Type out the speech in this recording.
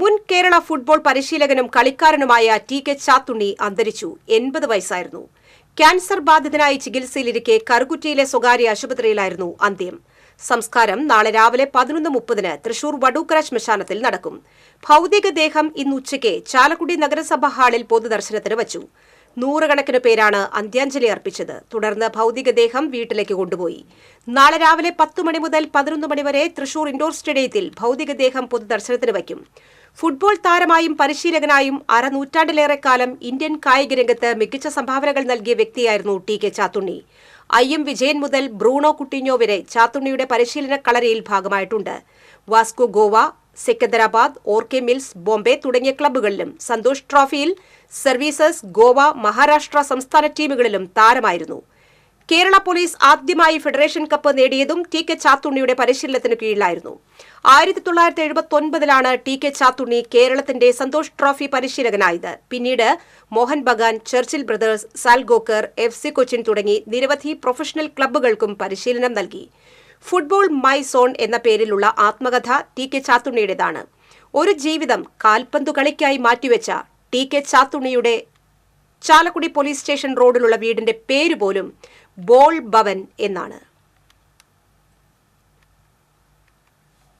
മുൻ കേരള ഫുട്ബോൾ പരിശീലകനും കളിക്കാരനുമായ ടി കെ ചാത്തുണ്ണി അന്തരിച്ചു. എൺപത് വയസ്സായിരുന്നു. ക്യാൻസർ ബാധിതനായി ചികിത്സയിലിരിക്കെ കറുകുറ്റിയിലെ സ്വകാര്യ ആശുപത്രിയിലായിരുന്നു അന്ത്യം. സംസ്കാരം നാളെ രാവിലെ പതിനൊന്ന് മുപ്പതിന് തൃശൂർ വടൂക്കര ശ്മശാനത്തിൽ നടക്കും. ഭൗതികദേഹം ഇന്ന് ഉച്ചയ്ക്ക് ചാലക്കുടി നഗരസഭാ ഹാളിൽ പൊതുദർശനത്തിന് വച്ചു. നൂറുകണക്കിന് പേരാണ് അന്ത്യാഞ്ജലി അർപ്പിച്ചത്. തുടർന്ന് ഭൗതികദേഹം വീട്ടിലേക്ക് കൊണ്ടുപോയി. നാളെ രാവിലെ പത്ത് മണി മുതൽ പതിനൊന്ന് മണിവരെ തൃശൂർ ഇൻഡോർ സ്റ്റേഡിയത്തിൽ ഭൗതികദേഹം പൊതുദർശനത്തിന് വയ്ക്കും. ഫുട്ബോൾ താരമായും പരിശീലകനായും അരനൂറ്റാണ്ടിലേറെ കാലം ഇന്ത്യൻ കായിക രംഗത്ത് മികച്ച സംഭാവനകൾ നൽകിയ വ്യക്തിയായിരുന്നു T K Chathunni. I M Vijayan മുതൽ ബ്രൂണോ കുട്ടിഞ്ഞോ വരെ ചാത്തുണ്ണിയുടെ പരിശീലന കളരിയിൽ ഭാഗമായിട്ടുണ്ട്. വാസ്കോ ഗോവ സെക്കന്ദരാബാദ് ഓർക്കെ മിൽസ് ബോംബെ തുടങ്ങിയ ക്ലബ്ബുകളിലും സന്തോഷ് ട്രോഫിയിൽ സർവീസസ് ഗോവ മഹാരാഷ്ട്ര സംസ്ഥാന ടീമുകളിലും താരമായിരുന്നു. കേരള പോലീസ് ആദ്യമായി ഫെഡറേഷൻ കപ്പ് നേടിയതും ടി കെ ചാത്തുണ്ണിയുടെ പരിശീലനത്തിന് കീഴിലായിരുന്നു. ആയിരത്തി തൊള്ളായിരത്തി എഴുപത്തി ഒൻപതിലാണ് ടി കെ ചാത്തുണ്ണി കേരളത്തിന്റെ സന്തോഷ് ട്രോഫി പരിശീലകനായത്. പിന്നീട് Mohun Bagan Churchill Brothers Salgaocar F C Cochin തുടങ്ങി നിരവധി പ്രൊഫഷണൽ ക്ലബ്ബുകൾക്കും പരിശീലനം നൽകി. ഫുട്ബോൾ മൈ സോൺ എന്ന പേരിലുള്ള ആത്മകഥ ടി കെ ചാത്തുണ്ണിയുടേതാണ്. ഒരു ജീവിതം കാൽപന്തു കളിക്കായി മാറ്റിവെച്ച ടി കെ ചാത്തുണ്ണിയുടെ ചാലക്കുടി പോലീസ് സ്റ്റേഷൻ റോഡിലുള്ള വീടിന്റെ പേര് പോലും ബോൾ ഭവൻ എന്നാണ്